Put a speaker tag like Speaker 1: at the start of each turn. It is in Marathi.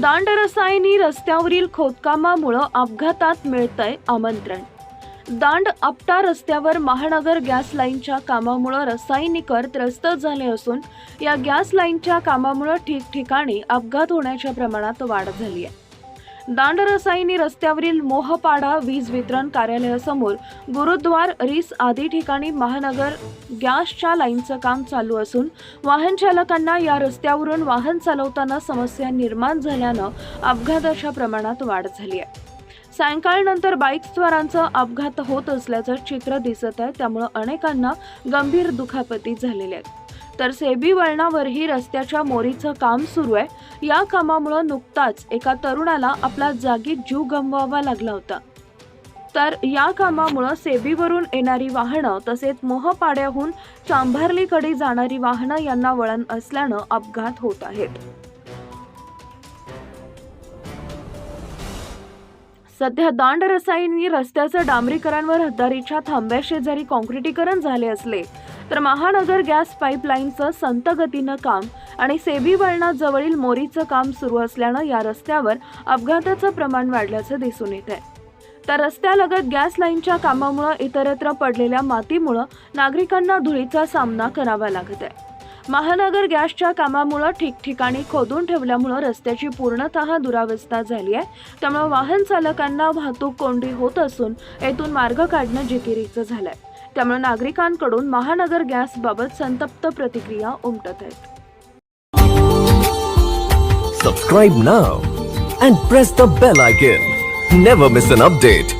Speaker 1: दांडरसायनी रस्त्यावरील खोदकामामुळं अपघातात मिळतंय आमंत्रण. दांड आपटा रस्त्यावर महानगर गॅस लाईनच्या कामामुळं रसायनिकर त्रस्त झाले असून या गॅस लाईनच्या कामामुळं ठिकठिकाणी अपघात होण्याच्या प्रमाणात वाढ झाली आहे. दांडरसायनी रस्त्यावरील मोहपाडा वीज वितरण कार्यालयासमोर गुरुद्वार रिस आदी ठिकाणी महानगर गॅसच्या लाईनचं काम चालू असून वाहन चालकांना या रस्त्यावरून वाहन चालवताना समस्या निर्माण झाल्यानं अपघाताच्या प्रमाणात वाढ झाली आहे. सायंकाळनंतर बाईकस्वारांचं अपघात होत असल्याचं चित्र दिसत आहे त्यामुळं अनेकांना गंभीर दुखापती झालेल्या आहेत. तर सेबी वळणावरही रस्त्याच्या मोरीचं काम सुरू आहे. या कामामुळं नुकताच एका तरुणाला आपला जागी जीव गमवावा लागला होता. तर या कामामुळं सेबीवरून येणारी वाहनं तसेच मोहपाड्याहून चांभारलीकडे जाणारी वाहनं यांना वळण असल्यानं अपघात होत आहेत. सध्या दांड रसायनी रस्त्याचं डांबरीकरण व रहदारीच्या थांब्याशेजारी काँक्रिटीकरण झाले असले तर महानगर गॅस पाईपलाईनचं संत गतीनं काम आणि सेबी वळणाजवळील मोरीचं काम सुरू असल्यानं या रस्त्यावर अपघाताचं प्रमाण वाढल्याचं दिसून येत आहे. तर रस्त्यालगत गॅस लाईनच्या कामामुळं इतरत्र पडलेल्या मातीमुळं नागरिकांना धुळीचा सामना करावा लागत आहे. महानगर गॅसच्या कामामुळं ठिकठिकाणी खोदून ठेवल्यामुळं रस्त्याची पूर्णतः दुरावस्था झाली आहे. त्यामुळे वाहन चालकांना वाहतूक कोंडी होत असून येथून मार्ग काढणं जिकिरीचं झालंय. त्यामुळे नागरिकांकडून महानगर गॅसबाबत संतप्त प्रतिक्रिया उमटत आहेत.
Speaker 2: सबस्क्राईब ना and press the bell icon never miss an update